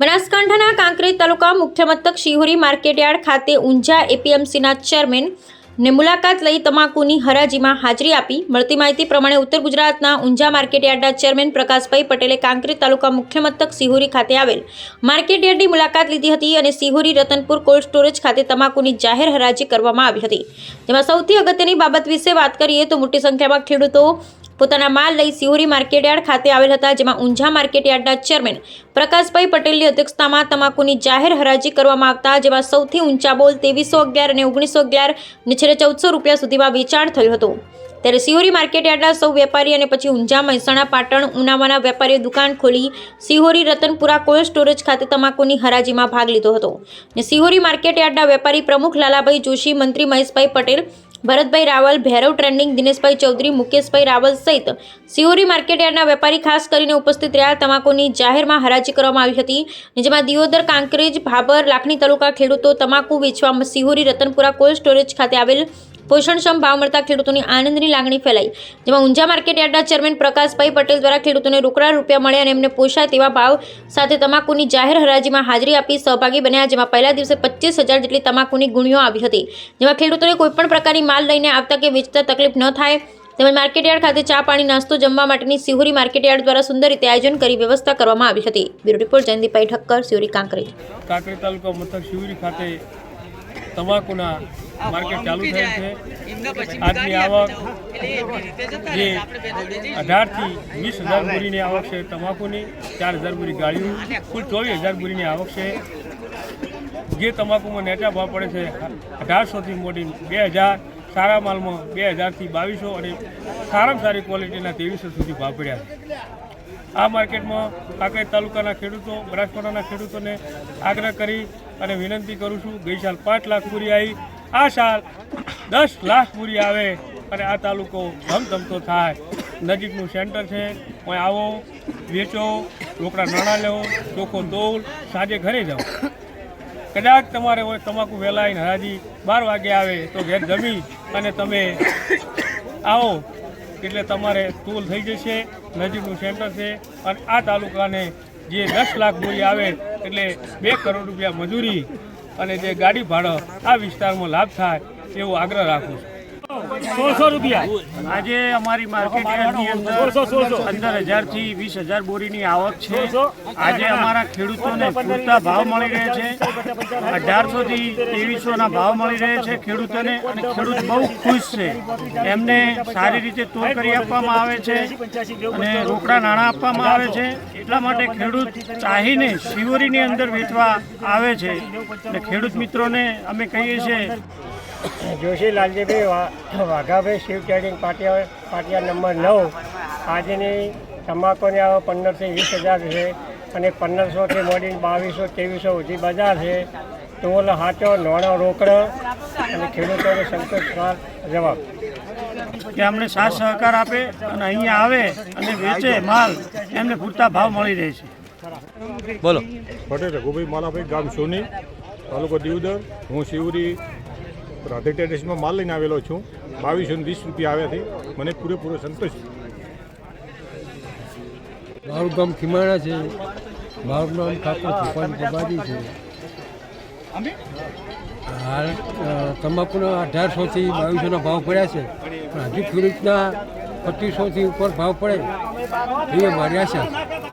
બનાસકાંઠાના કાંકરેજ તાલુકા મુખ્ય મથક શિહોરી માર્કેટયાર્ડ ખાતે ઊંઝા એપીએમસીના ચેરમેન ને મુલાકાત લઈ તમાકુની હરાજીમાં હાજરી આપી. મળતી માહિતી પ્રમાણે ઉત્તર ગુજરાતના ઊંઝા માર્કેટયાર્ડના ચેરમેન પ્રકાશભાઈ પટેલે કાંકરેજ તાલુકા મુખ્ય મથક સિહોરી ખાતે આવેલ માર્કેટયાર્ડની મુલાકાત લીધી હતી અને સિહોરી રતનપુર કોલ્ડ સ્ટોરેજ ખાતે તમાકુની જાહેર હરાજી કરવામાં આવી હતી. જેમાં સૌથી અગત્યની બાબત વિશે વાત કરીએ તો મોટી સંખ્યામાં ખેડૂતો પોતાના માલ લઈ સિહોરી માર્કેટયાર્ડ ખાતે આવેલ હતા, જેમાં ઊંઝા માર્કેટયાર્ડના ચેરમેન પ્રકાશભાઈ પટેલની અધ્યક્ષતામાં તમાકુની જાહેર હરાજી કરવામાં આવતા, જેમાં સૌથી ઊંચા બોલ ત્રેવીસો અગિયાર અને ઓગણીસો અગિયાર, ને છેલ્લે ચૌદસો રૂપિયા સુધીમાં વેચાણ થયું હતું. ત્યારે સિહોરી માર્કેટયાર્ડના સૌ વેપારી અને પછી ઊંઝા મહેસાણા, પાટણ ઉનામાના વેપારીઓ દુકાન ખોલી સિહોરી રતનપુરા કોલ્ડ સ્ટોરેજ ખાતે તમાકુની હરાજીમાં ભાગ લીધો હતો. ને સિહોરી માર્કેટયાર્ડના વેપારી પ્રમુખ લાલાભાઈ જોશી, મંત્રી મહેશભાઈ પટેલ, ભરતભાઈ રાવલ, ભૈરવ ટ્રેન્ડિંગ, દિનેશભાઈ ચૌધરી, મુકેશભાઈ રાવલ સહિત સિહોરી માર્કેટયાર્ડના વેપારી ખાસ કરીને ઉપસ્થિત રહ્યા. તમાકુની જાહેરમાં હરાજી કરવામાં આવી હતી જેમાં દિયોદર, કાંકરેજ ભાબર લાખણી તાલુકા ખેડૂતો તમાકુ વેચવા સિહોરી રતનપુરા કોલ્ડ સ્ટોરેજ ખાતે આવેલ પોષણક્ષમ ભાવ મળતા ખેડૂતોની આનંદની લાગણી ફેલાઈ. જેમાં ઊંઝા માર્કેટયાર્ડના ચેરમેન પ્રકાશભાઈ પટેલ દ્વારા ખેડૂતોને રોકડા રૂપિયા મળે અને એમને પોષાય તેવા ભાવ સાથે તમાકુની જાહેર હરાજીમાં હાજરી આપી સહભાગી બન્યા, જેમાં પહેલા દિવસે પચીસ હજાર જેટલી તમાકુની ગુણીઓ આવી હતી. જેમાં ખેડૂતોને કોઈપણ પ્રકારની માલ લઈને આવતા કે વેચતા તકલીફ ન થાય. તેમજ માર્કેટયાર્ડ ખાતે ચા, પાણી, નાસ્તો જમવા માટેની સિહુરી માર્કેટયાર્ડ દ્વારા સુંદર રીતે આયોજન કરી વ્યવસ્થા કરવામાં આવી હતી. Bureau report Jayantibhai Thakkar, Sihuri Kankri. કાંકરી તાલુકા મથક સિહુરી ખાતે તમાકુના માર્કેટ ચાલુ થયું છે. આજની આવક જે અઢારથી વીસ હજાર બોરીની આવક છે તમાકુની ચાર હજાર બોરી ગાળીઓ કુલ ચોવીસ હજાર બોરીની આવક છે. જે તમાકુમાં નેચા ભાવ પડે છે અઢારસોથી મોટી બે હજાર સારા માલમાં બે હજારથી બાવીસો અને સારામાં સારી ક્વોલિટીના ત્રેવીસો સુધી ભાવ પડ્યા આ માર્કેટમાં કાંકરેજ તાલુકાના ખેડૂતો બનાસકાંઠાના ખેડૂતોને આગ્રહ કરી અને વિનંતી કરું છું ગઈ સાલ પાંચ લાખ પૂરી આવી આ સાલ દસ લાખ પૂરી આવે અને આ તાલુકો ધમધમતો થાય. નજીકનું સેન્ટર છે હું આવો, વેચો રોકડા નાણાં લેવો ચોખ્ખો દોલ સાંજે ઘરે જાઓ. કદાચ તમારે હોય તમાકુ વહેલા આવીને હરાજી બાર વાગે આવે તો ઘેર જમી અને તમે આવો. એટલે તમારે તોલ થઈ જશે, નજીકનું સેન્ટર છે અને આ તાલુકાને જે દસ લાખ મૂડી આવે એટલે બે કરોડ રૂપિયા મજૂરી અને જે ગાડી ભાડો આ વિસ્તારમાં લાભ થાય એવો આગ્રહ રાખું છું. સોળસો રૂપિયા. આજે અમારી માર્કેટ યાર્ડની અંદર પંદર હજારથી વીસ હજાર બોરીની આવક છે. આજે અમારા ખેડૂતોને પૂરતા ભાવ મળી રહે છે. અઢારસો થી ત્રેવીસો ના ભાવ મળી રહે છે ખેડૂતોને અને ખેડૂત બહુ ખુશ છે. એમને સારી રીતે તોલ કરી આપવામાં આવે છે અને રોકડા નાણાં આપવામાં આવે છે. એટલા માટે ખેડૂત ચાહીને શિવરીની અંદર વેચવા આવે છે. અને ખેડૂત મિત્રોને અમે કહીએ છીએ જોશી લાલજીભાઈ વા- વાઘાભાઈ શિવ ટ્રેડિંગ પાટિયા પાટિયા નંબર નવ. આજની તમાકુની આવક પંદરથી વીસ હજાર છે અને પંદરસોથી મોડીને બાવીસો ત્રેવીસો સુધી બજાર છે. ટોલ હાચો નોણો રોકડો અને ખેડૂતોને સંતોષકાર જવાબ. કે અમને સાથ સહકાર આપે અને અહીંયા આવે અને વેચે માલ એમને પૂરતા ભાવ મળી રહે છે. બોલો. પટેલ રઘુભાઈ માલાભાઈ ગામ સોની તાલુકો દીવદર. હું શિવરી રાધે ટેરેસમાં માલ લઈને આવેલો છું. બાવીસો ને વીસ રૂપિયા આવ્યા છે. મને પૂરેપૂરો સંતોષ. મારું ગામ ખીમાણા છે. મારું નામ ઠાકોર ભૂપાલ પ્રભાજી છે. હાલ તમાકુના અઢારસોથી બાવીસોના ભાવ પડ્યા છે. પણ હજુ ખેડૂતના પચીસોથી ઉપર ભાવ પડે. એ મારી છે.